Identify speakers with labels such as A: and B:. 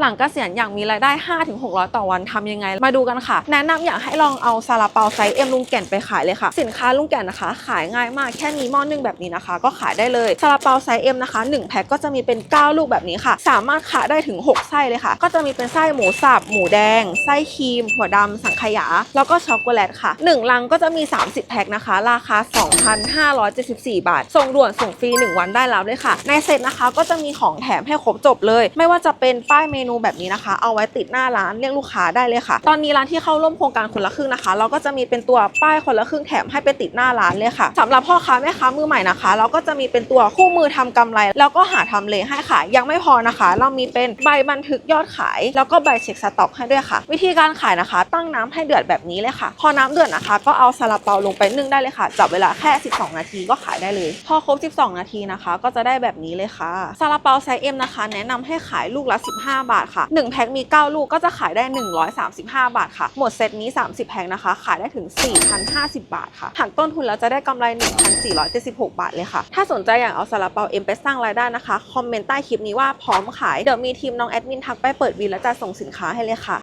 A: หลังเกษียณอยากมีรายได้ 5-600 ต่อวันทำยังไง มาดูกันค่ะ แนะนำอยากให้ลองเอาซาลาเปาไซส์เอ็มลุงแก่นไปขายเลยค่ะ สินค้าลุงแก่นนะคะ ขายง่ายมากแค่มีหม้อนึ่งแบบนี้นะคะ ก็ขายได้เลยซาลาเปาไซส์เอ็มนะคะ1แพ็คก็จะมีเป็น 9 ลูกแบบนี้ค่ะ สามารถขายได้ถึง 6 ไส้เลยค่ะ ก็จะมีเป็นไส้หมูสับหมูแดง ไส้ครีมถั่วดำสังขยา แล้วก็ช็อกโกแลตค่ะ 1 ลังก็จะมี 30 แพ็คนะคะ ราคา 2,574 บาท ส่งด่วนส่งฟรี 1 วันได้แล้วด้วยค่ะ ในเซ็ตนะคะก็จะมีของแถมให้ครบจบเลย ไม่ว่าจะเป็นป้ายเมนูแบบนี้นะคะ เอาไว้ติดหน้าร้านเรียกลูกค้าได้เลยค่ะ ตอนนี้ร้านที่เข้าร่วมโครงการคนละครึ่งนะคะ เราก็จะมีเป็นตัวป้ายคนละครึ่งแถมให้ไปติดหน้าร้านเลยค่ะสำหรับพ่อค้าแม่ค้ามือใหม่นะคะ เราก็จะมีเป็นตัวคู่มือทำกำไร แล้วก็หาทำเลให้ค่ะ ยังไม่พอนะคะ เรามีเป็นใบบันทึกยอดขาย แล้วก็ใบเช็คสต็อกให้ด้วยค่ะ วิธีการขายนะคะ ตั้งน้ำให้เดือดแบบนี้เลยค่ะ พอน้ำเดือดนะคะ ก็เอาซาลาเปาลงไปนึ่งได้เลยค่ะจับเวลาแค่ 12 นาทีก็ขายได้เลย พอครบ 12 นาทีนะคะ ก็จะได้แบบนี้เลยค่ะซาลาเปาไซส์ M นะคะ แนะนำให้ขายลูกละ 15 บาทค่ะ 1 แพ็คมี 9 ลูกก็จะขายได้ 135 บาทค่ะ หมดเซตนี้ 30 แพ็คนะคะ ขายได้ถึง 4,050 บาทค่ะ หักต้นทุนแล้วจะได้กำไร 1,476 บาทเลยค่ะ ถ้าสนใจอยากเอาซาลาเปาเอ็มไปสร้างรายได้นะคะ คอมเมนต์ใต้คลิปนี้ว่าพร้อมขาย เดี๋ยวมีทีมน้องแอดมินทักไปเปิดวีแล้วจะส่งสินค้าให้เลยค่ะ